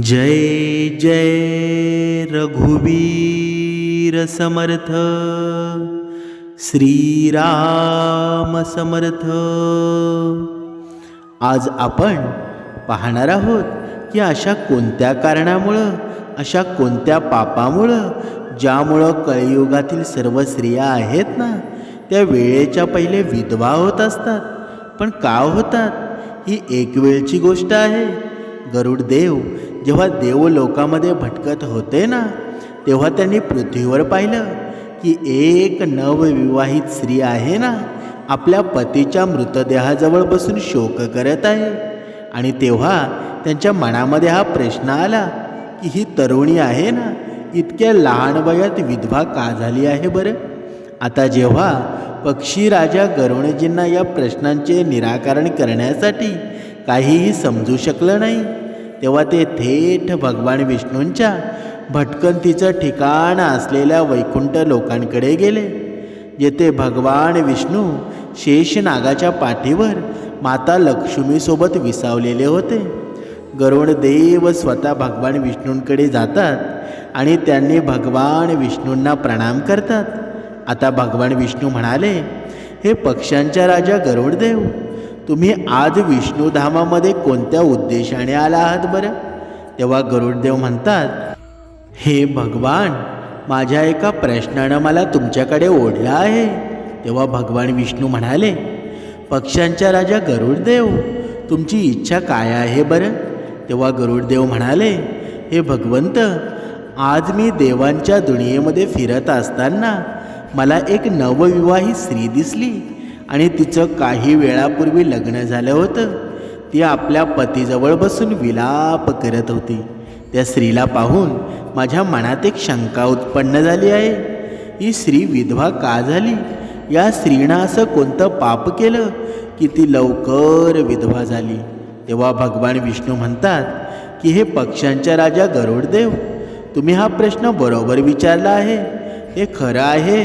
जय जय रघुवीर समर्थ। श्रीराम समर्थ। आज आपण पाहणार आहोत की अशा कोणत्या कारणामुळं अशा कोणत्या पापामुळं ज्यामुळं कळयुगातील सर्व स्त्रिया आहेत ना त्या वेळेच्या पहिले विधवा होत असतात. पण का होतात? ही एक वेळची गोष्ट आहे. गरुडदेव जेव्हा देवलोकामध्ये भटकत होते ना तेव्हा त्यांनी पृथ्वीवर पाहिलं की एक नवविवाहित स्त्री आहे ना आपल्या पतीच्या मृतदेहाजवळ बसून शोक करत आहे. आणि तेव्हा त्यांच्या मनामध्ये हा प्रश्न आला की ही तरुणी आहे ना इतक्या लहान वयात विधवा का झाली आहे बरं? आता जेव्हा पक्षी राजा गरुणजींना या प्रश्नांचे निराकरण करण्यासाठी काहीही समजू शकलं नाही तेव्हा ते थेट भगवान विष्णूंच्या भटकंतीचं ठिकाण असलेल्या वैकुंठ लोकांकडे गेले जेथे भगवान विष्णू शेषनागाच्या पाठीवर माता लक्ष्मीसोबत विसावलेले होते. गरुड देव स्वतः भगवान विष्णूंकडे जातात आणि त्यांनी भगवान विष्णूंना प्रणाम करतात. आता भगवान विष्णू म्हणाले हे पक्ष्यांच्या राजा गरुडदेव तुम्ही आज विष्णुधामामध्ये कोणत्या उद्देशाने आला आहात बरं? तेव्हा गरुडदेव म्हणतात हे भगवान माझ्या एका प्रश्नानं मला तुमच्याकडे ओढलं आहे. तेव्हा भगवान विष्णू म्हणाले पक्ष्यांच्या राजा गरुडदेव तुमची इच्छा काय आहे बरं? तेव्हा गरुडदेव म्हणाले हे भगवंत आज मी देवांच्या दुनियेमध्ये फिरत असताना मला एक नवविवाहित स्त्री दिसली. आणि तिचं काही वेळापूर्वी लग्न झालं होतं. ती आपल्या पतीजवळ बसून विलाप करत होती. त्या स्त्रीला पाहून माझ्या मनात एक शंका उत्पन्न झाली आहे. ही स्त्री विधवा का झाली? या स्त्रीनं असं कोणतं पाप केलं की ती लवकर विधवा झाली? तेव्हा भगवान विष्णू म्हणतात की हे पक्ष्यांच्या राजा गरुडदेव तुम्ही हा प्रश्न बरोबर विचारला आहे. हे खरं आहे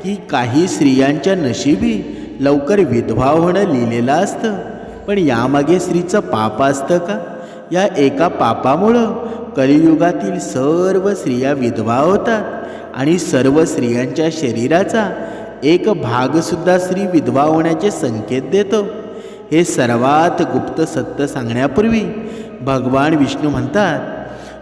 की काही स्त्रियांच्या नशिबी लवकर विधवा होणं लिहिलेलं असतं. पण यामागे स्त्रीचं पाप असतं का? या एका पापामुळं कलियुगातील सर्व स्त्रिया विधवा होतात आणि सर्व स्त्रियांच्या शरीराचा एक भागसुद्धा स्त्री विधवा होण्याचे संकेत देतो. हे सर्वात गुप्त सत्य सांगण्यापूर्वी भगवान विष्णू म्हणतात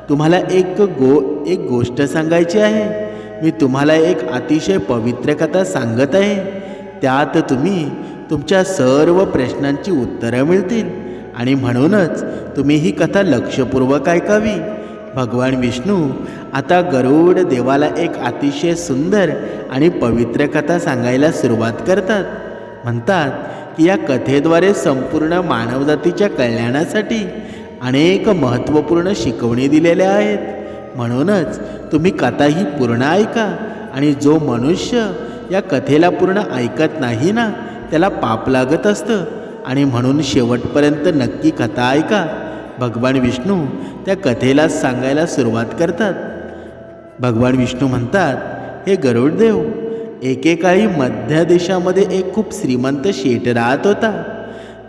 तुम्हाला एक गो एक गोष्ट सांगायची आहे. मी तुम्हाला एक अतिशय पवित्र कथा सांगत आहे. त्यात तुम्ही तुमच्या सर्व प्रश्नांची उत्तरं मिळतील. आणि म्हणूनच तुम्ही ही कथा लक्षपूर्वक ऐकावी. भगवान विष्णू आता गरुड देवाला एक अतिशय सुंदर आणि पवित्र कथा सांगायला सुरुवात करतात. म्हणतात की या कथेद्वारे संपूर्ण मानवजातीच्या कल्याणासाठी अनेक महत्त्वपूर्ण शिकवणी दिलेल्या आहेत. म्हणूनच तुम्ही कथा ही पूर्ण ऐका आणि जो मनुष्य या कथेला पूर्ण ऐकत नाही ना? त्याला पाप लागत असतं. आणि म्हणून शेवटपर्यंत नक्की कथा ऐका. भगवान विष्णू त्या कथेला सांगायला सुरुवात करतात. भगवान विष्णू म्हणतात हे गरुडदेव एकेकाळी मध्य देशामध्ये एक खूप श्रीमंत शेठ राहत होता.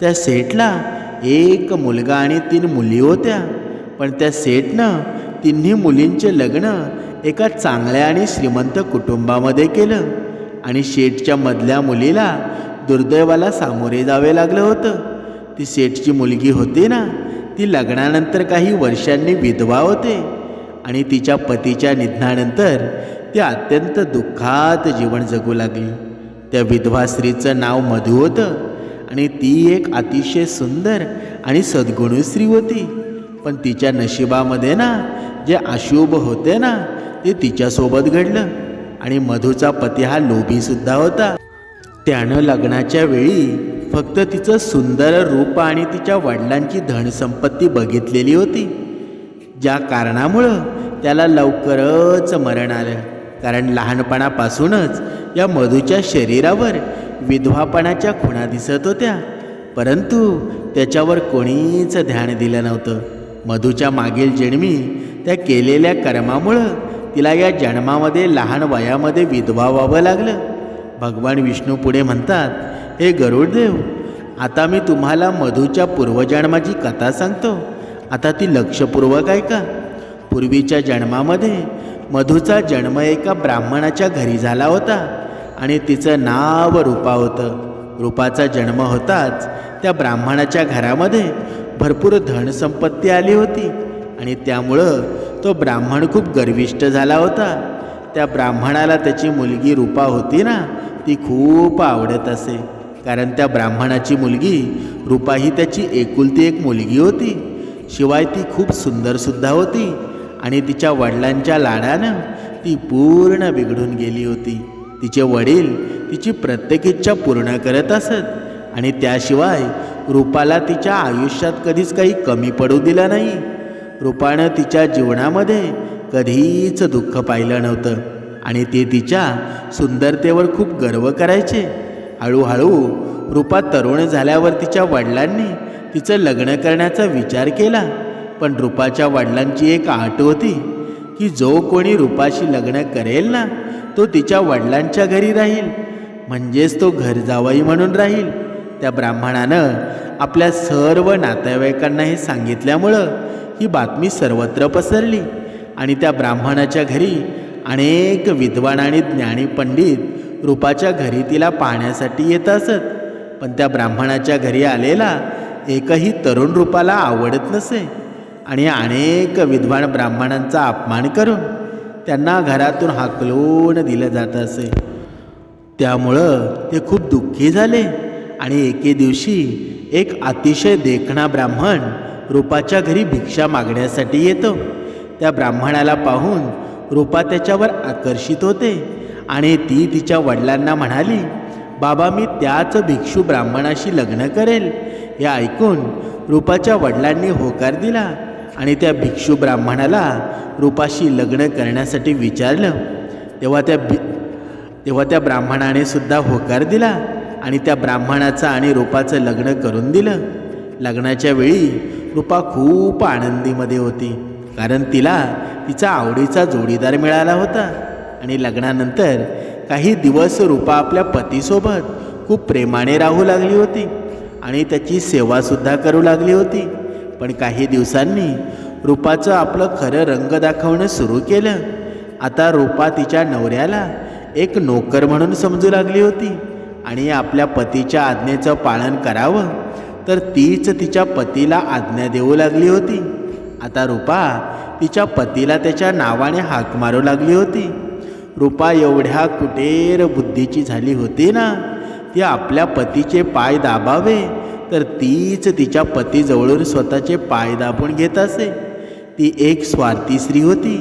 त्या सेठला एक मुलगा आणि तीन मुली होत्या. पण त्या सेठनं तिन्ही मुलींचे लग्न एका चांगल्या आणि श्रीमंत कुटुंबामध्ये केलं. आणि शेठच्या मधल्या मुलीला दुर्दैवाला सामोरे जावे लागलं होतं. ती शेठची मुलगी होती ना ती लग्नानंतर काही वर्षांनी विधवा होते आणि तिच्या पतीच्या निधनानंतर ती अत्यंत दुःखात जीवन जगू लागली. त्या विधवा स्त्रीचं नाव मधू होतं आणि ती एक अतिशय सुंदर आणि सद्गुणी स्त्री होती. पण तिच्या नशिबामध्ये ना जे अशुभ होते ना ते तिच्यासोबत घडलं. आणि मधूचा पती हा लोभीसुद्धा होता. त्यानं लग्नाच्या वेळी फक्त तिचं सुंदर रूप आणि तिच्या वडिलांची धनसंपत्ती बघितलेली होती. ज्या कारणामुळं त्याला लवकरच मरण आलं. कारण लहानपणापासूनच या मधूच्या शरीरावर विधवापणाच्या खुणा दिसत होत्या. परंतु त्याच्यावर कोणीच ध्यान दिलं नव्हतं. मधूच्या मागील जन्मी त्या केलेल्या कर्मामुळं तिला या जन्मामध्ये लहान वयामध्ये विधवा व्हावं लागलं. भगवान विष्णू पुढे म्हणतात हे गरुडदेव आता मी तुम्हाला मधूच्या पूर्वजन्माची कथा सांगतो. आता ती लक्षपूर्वक ऐका. पूर्वीच्या जन्मामध्ये मधूचा जन्म एका ब्राह्मणाच्या घरी झाला होता आणि तिचं नाव रूपा होतं. रूपाचा जन्म होताच त्या ब्राह्मणाच्या घरामध्ये भरपूर धनसंपत्ती आली होती आणि त्यामुळं तो ब्राह्मण खूप गर्विष्ट झाला होता. त्या ब्राह्मणाला त्याची मुलगी रूपा होती ना ती खूप आवडत असे. कारण त्या ब्राह्मणाची मुलगी रूपा ही त्याची एकुलती एक मुलगी होती. शिवाय ती खूप सुंदरसुद्धा होती आणि तिच्या वडिलांच्या लाडानं ती पूर्ण बिघडून गेली होती. तिचे वडील तिची प्रत्येक इच्छा पूर्ण करत असत आणि त्याशिवाय रूपाला तिच्या आयुष्यात कधीच काही कमी पडू दिला नाही. रूपानं तिच्या जीवनामध्ये कधीच दुःख पाहिलं नव्हतं. आणि ते तिच्या सुंदरतेवर खूप गर्व करायचे. हळूहळू रूपा तरुण झाल्यावर तिच्या वडिलांनी तिचं लग्न करण्याचा विचार केला. पण रूपाच्या वडिलांची एक आट होती की जो कोणी रूपाशी लग्न करेल ना तो तिच्या वडिलांच्या घरी राहील. म्हणजेच तो घर जावाई म्हणून राहील. त्या ब्राह्मणानं आपल्या सर्व नातेवाईकांना हे सांगितल्यामुळं ही बातमी सर्वत्र पसरली. आणि त्या ब्राह्मणाच्या घरी अनेक विद्वान आणि ज्ञानी पंडित रूपाच्या घरी तिला पाहण्यासाठी येत असत. पण त्या ब्राह्मणाच्या घरी आलेला एकही तरुण रूपाला आवडत नसे. आणि अनेक विद्वान ब्राह्मणांचा अपमान करून त्यांना घरातून हाकलून दिलं जात असे. त्यामुळं ते खूप दुःखी झाले. आणि एके दिवशी एक अतिशय देखणा ब्राह्मण रूपाच्या घरी भिक्षा मागण्यासाठी येतो. त्या ब्राह्मणाला पाहून रूपा त्याच्यावर आकर्षित होते आणि ती तिच्या वडिलांना म्हणाली बाबा मी त्याच भिक्षू ब्राह्मणाशी लग्न करेल. हे ऐकून रूपाच्या वडिलांनी होकार दिला आणि त्या भिक्षू ब्राह्मणाला रूपाशी लग्न करण्यासाठी विचारलं. तेव्हा त्या भि तेव्हा त्या ब्राह्मणाने सुद्धा होकार दिला आणि त्या ब्राह्मणाचं आणि रूपाचं लग्न करून दिलं. लग्नाच्या वेळी रूपा खूप आनंदीमध्ये होती. कारण तिला तिचा आवडीचा जोडीदार मिळाला होता. आणि लग्नानंतर काही दिवस रूपा आपल्या पतीसोबत खूप प्रेमाने राहू लागली होती. आणि त्याची सेवासुद्धा करू लागली होती. पण काही दिवसांनी रूपाचं आपलं खरं रंग दाखवणं सुरू केलं. आता रूपा तिच्या नवऱ्याला एक नोकर म्हणून समजू लागली होती. आणि आपल्या पतीच्या आज्ञेचं पालन करावं तर तीच तिच्या पतीला आज्ञा देऊ लागली होती. आता रूपा तिच्या पतीला त्याच्या नावाने हाक मारू लागली होती. रूपा एवढ्या कुटेर बुद्धीची झाली होती ना? ती आपल्या पतीचे पाय दाबावे तर तीच तिच्या पतीजवळून स्वतःचे पाय दाबून घेत असे. ती एक स्वार्थी स्त्री होती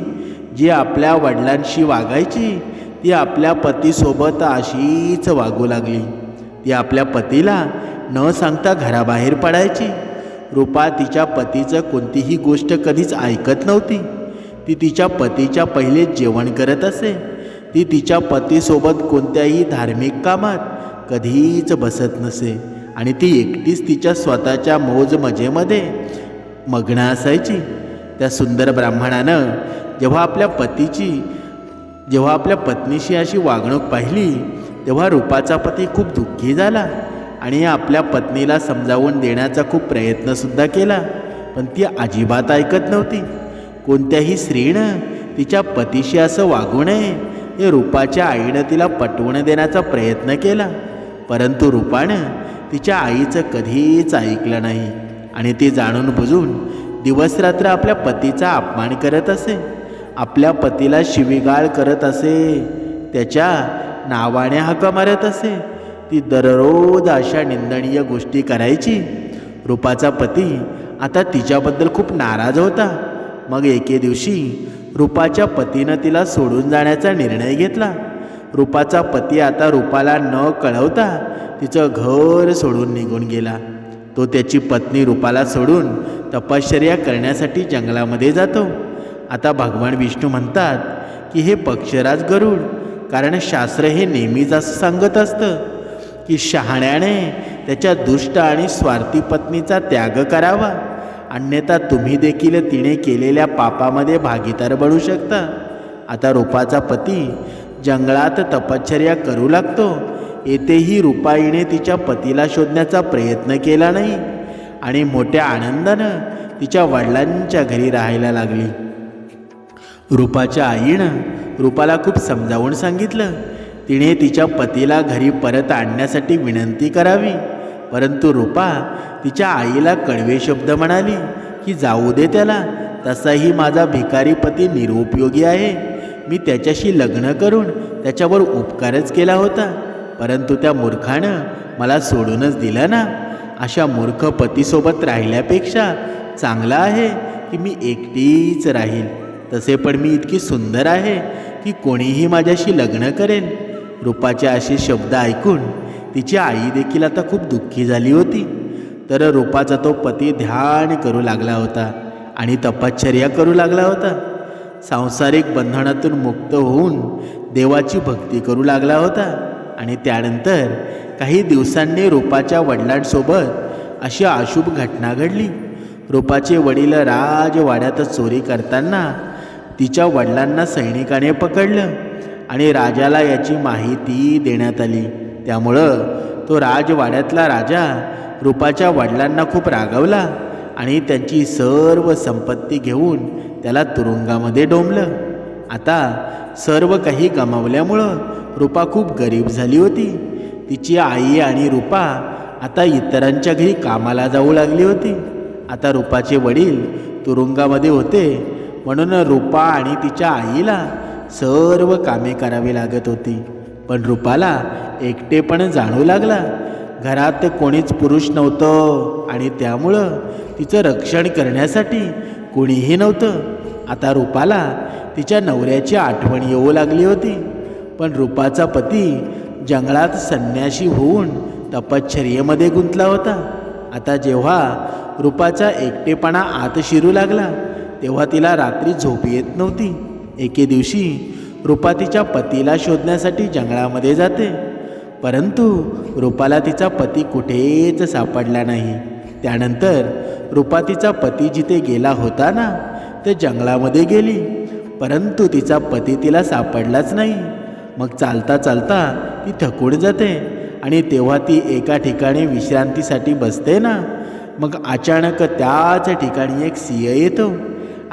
जी आपल्या वडिलांशी वागायची. ती आपल्या पतीसोबत अशीच वागू लागली. ती आपल्या पतीला न सांगता घराबाहेर पडायची. रूपा तिच्या पतीचं कोणतीही गोष्ट कधीच ऐकत नव्हती. ती तिच्या पतीच्या पहिले जेवण करत असे. ती तिच्या पतीसोबत कोणत्याही धार्मिक कामात कधीच बसत नसे आणि ती एकटीच तिच्या स्वतःच्या मौजमजेमध्ये मग्न असायची. त्या सुंदर ब्राह्मणानं जेव्हा आपल्या पतीची जेव्हा आपल्या पत्नीशी अशी वागणूक पाहिली तेव्हा रूपाचा पती खूप दुःखी झाला. आणि आपल्या पत्नीला समजावून देण्याचा खूप प्रयत्नसुद्धा केला. पण ती अजिबात ऐकत नव्हती. कोणत्याही स्त्रीनं तिच्या पतीशी असं वागू नये हे रूपाच्या आईनं तिला पटवून देण्याचा प्रयत्न केला. परंतु रूपानं तिच्या आईचं कधीच ऐकलं नाही आणि ती जाणून बुजून दिवसरात्र आपल्या पतीचा अपमान करत असे. आपल्या पतीला शिवीगाळ करत असे. त्याच्या नावाने हाका मारत असे. ती दररोज अशा निंदणीय गोष्टी करायची. रूपाचा पती आता तिच्याबद्दल खूप नाराज होता. मग एके दिवशी रूपाच्या पतीनं तिला सोडून जाण्याचा निर्णय घेतला. रूपाचा पती आता रूपाला न कळवता तिचं घर सोडून निघून गेला. तो त्याची पत्नी रूपाला सोडून तपश्चर्या करण्यासाठी जंगलामध्ये जातो. आता भगवान विष्णू म्हणतात की हे पक्षराज गरुड कारण शास्त्र हे नेहमीच असं सांगत असतं. की शहाण्याने त्याच्या दुष्ट आणि स्वार्थी पत्नीचा त्याग करावा. अन्यथा तुम्ही देखील तिने केलेल्या पापामध्ये भागीदार बनू शकता. आता रूपाचा पती जंगलात तपश्चर्या करू लागतो. येथेही रुपाईने तिच्या पतीला शोधण्याचा प्रयत्न केला नाही आणि मोठ्या आनंदानं तिच्या वडिलांच्या घरी राहायला लागली. रूपाच्या आईनं रूपाला खूप समजावून सांगितलं तिने तिच्या पतीला घरी परत आणण्यासाठी विनंती करावी. परंतु रूपा तिच्या आईला कडवे शब्द म्हणाली की जाऊ दे त्याला. तसाही माझा भिकारी पती निरुपयोगी आहे. मी त्याच्याशी लग्न करून त्याच्यावर उपकारच केला होता. परंतु त्या मूर्खानं मला सोडूनच दिलं ना. अशा मूर्ख पतीसोबत राहिल्यापेक्षा चांगलं आहे की मी एकटीच राहील. तसे पण मी इतकी सुंदर आहे की कोणीही माझ्याशी लग्न करेन. रूपाचे असे शब्द ऐकून तिची आई देखील आता खूप दुःखी झाली होती. तर रूपाचा तो पती ध्यान करू लागला होता आणि तपश्चर्या करू लागला होता. सांसारिक बंधनातून मुक्त होऊन देवाची भक्ती करू लागला होता आणि त्यानंतर काही दिवसांनी रूपाच्या वडिलांसोबत अशी अशुभ घटना घडली. रूपाचे वडील राजवाड्यात चोरी करताना तिच्या वडिलांना सैनिकाने पकडलं. आणि राजाला याची माहिती देण्यात आली. त्यामुळं तो राजवाड्यातला राजा रूपाच्या वडिलांना खूप रागवला आणि त्यांची सर्व संपत्ती घेऊन त्याला तुरुंगामध्ये डोंबलं. आता सर्व काही गमावल्यामुळं रूपा खूप गरीब झाली होती. तिची आई आणि रूपा आता इतरांच्या घरी कामाला जाऊ लागली होती. आता रूपाचे वडील तुरुंगामध्ये होते म्हणून रूपा आणि तिच्या आईला सर्व कामे करावी लागत होती. पण रूपाला एकटेपण जाणू लागला. घरात कोणीच पुरुष नव्हतं आणि त्यामुळं तिचं रक्षण करण्यासाठी कोणीही नव्हतं. आता रूपाला तिच्या नवऱ्याची आठवण येऊ लागली होती. पण रूपाचा पती जंगलात संन्याशी होऊन तपश्चर्येमध्ये गुंतला होता. आता जेव्हा रूपाचा एकटेपणा आत शिरू लागला तेव्हा तिला रात्री झोप येत नव्हती. एके दिवशी रूपा तिच्या पतीला शोधण्यासाठी जंगलामध्ये जाते. परंतु रूपाला तिचा पती कुठेच सापडला नाही. त्यानंतर रूपा तिचा पती जिथे गेला होता ना ते जंगलामध्ये गेली. परंतु तिचा पती तिला सापडलाच नाही. मग चालता चालता ती थकून जाते आणि तेव्हा ती एका ठिकाणी विश्रांतीसाठी बसते ना मग अचानक त्याच ठिकाणी एक सिंह येतो.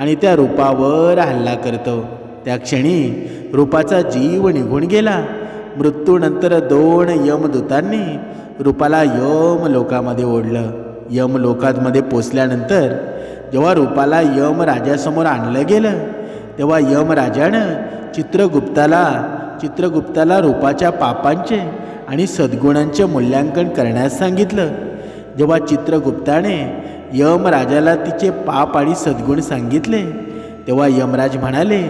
आणि त्या रूपावर हल्ला करतो. त्या क्षणी रूपाचा जीव निघून गेला. मृत्यूनंतर दोन यमदूतांनी रूपाला यम लोकामध्ये ओढलं. यम लोकांमध्ये पोचल्यानंतर जेव्हा रूपाला यम राजासमोर आणलं गेलं तेव्हा यम राजानं चित्रगुप्ताला चित्रगुप्ताला रूपाच्या पापांचे आणि सद्गुणांचे मूल्यांकन करण्यास सांगितलं. जेव्हा चित्रगुप्ताने यम राजाला तिचे पाप आणि सद्गुण सांगितले. तेव्हा यमराज म्हणाले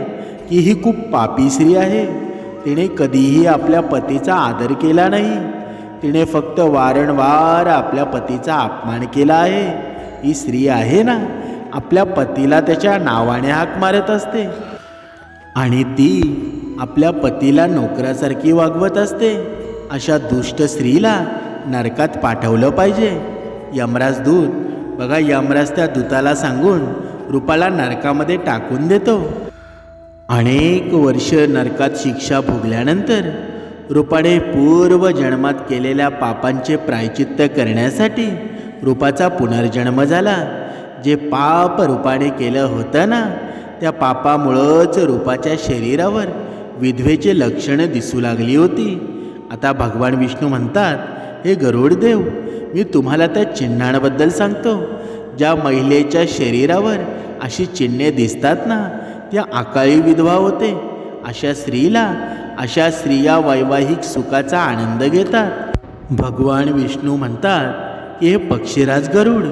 की ही खूप पापी स्त्री आहे. तिने कधीही आपल्या पतीचा आदर केला नाही. तिने फक्त वारंवार आपल्या पतीचा अपमान केला आहे. ही स्त्री आहे ना आपल्या पतीला त्याच्या नावाने हाक मारत असते. आणि ती आपल्या पतीला नोकरासारखी वागवत असते. अशा दुष्ट स्त्रीला नरकात पाठवलं पाहिजे. यमराज दूत बघा यमराज त्या दूताला सांगून रूपाला नरकामध्ये टाकून देतो. अनेक वर्ष नरकात शिक्षा भोगल्यानंतर रूपाने पूर्व जन्मात केलेल्या पापांचे प्रायचित्त करण्यासाठी रूपाचा पुनर्जन्म झाला. जे पाप रूपाने केलं होतं ना त्या पापामुळंच रूपाच्या शरीरावर विधवेचे लक्षणं दिसू लागली होती. आता भगवान विष्णू म्हणतात हे गरुडदेव मी तुम्हाला त्या चिन्हांबद्दल सांगतो. ज्या महिलेच्या शरीरावर अशी चिन्हे दिसतात ना त्या अकाळी विधवा होते. अशा स्त्रीला अशा स्त्रिया वैवाहिक सुखाचा आनंद घेतात. भगवान विष्णू म्हणतात की हे पक्षीराज गरुड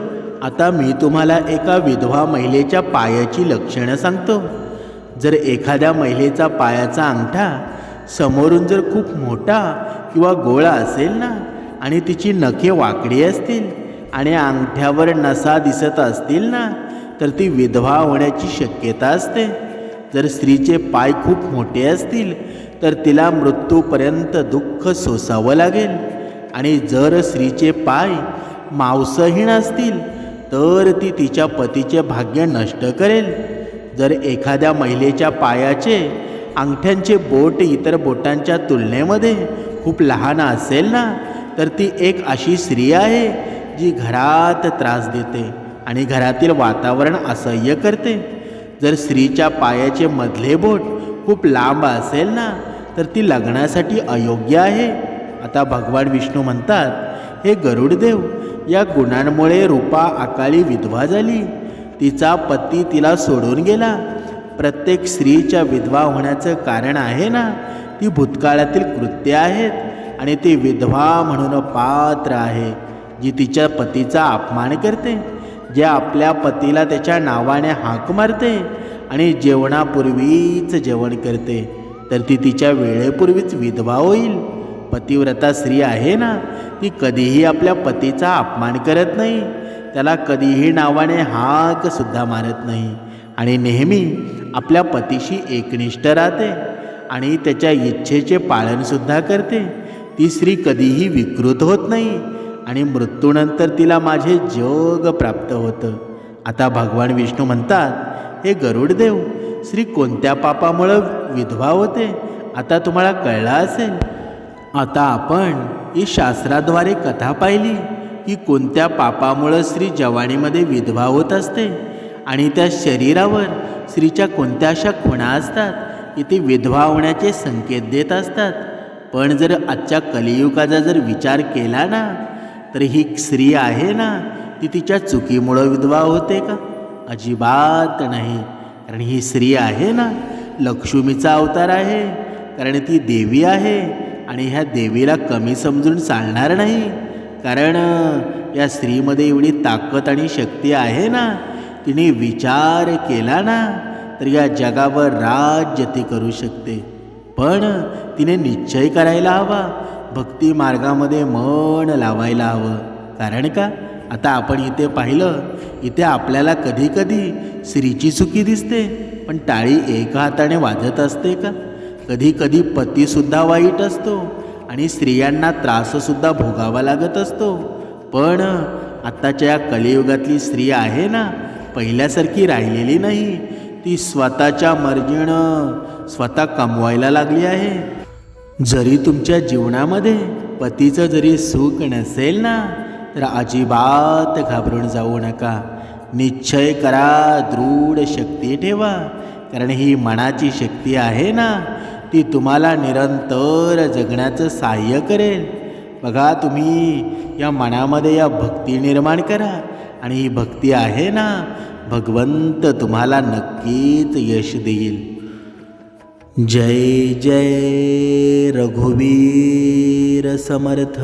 आता मी तुम्हाला एका विधवा महिलेच्या पायाची लक्षणं सांगतो. जर एखाद्या महिलेचा पायाचा अंगठा समोरून जर खूप मोठा किंवा गोळा असेल ना आणि तिची नखे वाकडी असतील आणि अंगठ्यावर नसा दिसत असतील ना तर ती विधवा होण्याची शक्यता असते. जर स्त्रीचे पाय खूप मोठे असतील तर तिला मृत्यूपर्यंत दुःख सोसावं लागेल. आणि जर स्त्रीचे पाय मांसहीन असतील तर ती तिच्या पतीचे भाग्य नष्ट करेल. जर एखाद्या महिलेच्या पायाचे अंगठ्यांचे बोट इतर बोटांच्या तुलनेमध्ये खूप लहान असेल ना तर ती एक अशी स्त्री आहे जी घरात त्रास देते आणि घरातील वातावरण असह्य करते. जर स्त्रीच्या पायाचे मधले बोट खूप लांब असेल ना तर ती लग्नासाठी अयोग्य आहे. आता भगवान विष्णू म्हणतात हे गरुडदेव या गुणांमुळे रूपा अकाळी विधवा झाली. तिचा पती तिला सोडून गेला. प्रत्येक स्त्रीच्या विधवा होण्याचं कारण आहे ना ती भूतकाळातील कृत्य आहेत. आणि ती विधवा म्हणून पात्र आहे जी तिच्या पतीचा अपमान करते जे आपल्या पतीला त्याच्या नावाने हाक मारते आणि जेवणापूर्वीच जेवण करते तर ती तिच्या वेळेपूर्वीच विधवा होईल. पतिव्रता स्त्री आहे ना ती कधीही आपल्या पतीचा अपमान करत नाही त्याला कधीही नावाने हाकसुद्धा मारत नाही आणि नेहमी आपल्या पतीशी एकनिष्ठ राहते आणि त्याच्या इच्छेचे पालनसुद्धा करते. ती स्त्री कधीही विकृत होत नाही आणि मृत्यूनंतर तिला माझे जग प्राप्त होतं. आता भगवान विष्णू म्हणतात हे गरुडदेव स्त्री कोणत्या पापामुळं विधवा होते? आता तुम्हाला कळलं असेल. आता आपण ही शास्त्राद्वारे कथा पाहिली की कोणत्या पापामुळं स्त्री जवानीमध्ये विधवा होत असते आणि त्या शरीरावर स्त्रीच्या कोणत्या अशा खुणा असतात की ती विधवा होण्याचे संकेत देत असतात. पण जर आजच्या कलियुगाचा जर विचार केला ना तर ही स्त्री आहे ना ती तिच्या चुकीमुळं विधवा होते का? अजिबात नाही. कारण ही स्त्री आहे ना लक्ष्मीचा अवतार आहे. कारण ती देवी आहे आणि ह्या देवीला कमी समजून चालणार नाही. कारण या स्त्रीमध्ये एवढी ताकद आणि शक्ती आहे ना तिने विचार केला ना तर या जगावर राज्य ती करू शकते. पण तिने निश्चय करायला हवा. भक्ती मार्गामध्ये मन लावायला हवं. कारण का? आता आपण इथे पाहिलं इथे आपल्याला कधी कधी स्त्रीची चुकी दिसते पण टाळी एका हाताने वाजत असते का? कधी कधी पतीसुद्धा वाईट असतो आणि स्त्रियांना त्राससुद्धा भोगावा लागत असतो. पण आत्ताच्या या कलियुगातली स्त्री आहे ना पहिल्यासारखी राहिलेली नाही. ती स्वतःच्या मर्जीनं स्वतः कमवायला लागली आहे. जरी तुमच्या जीवनामध्ये पतीचं जरी सुख नसेल ना तर अजिबात घाबरून जाऊ नका. निश्चय करा दृढ शक्ती ठेवा. कारण ही मनाची शक्ती आहे ना ती तुम्हाला निरंतर जगण्याचं सहाय्य करेल. बघा तुम्ही या मनामध्ये या भक्ती निर्माण करा. आणि ही भक्ती आहे ना भगवंत तुम्हाला नक्कीच यश देईल. जय जय रघुवीर समर्थ।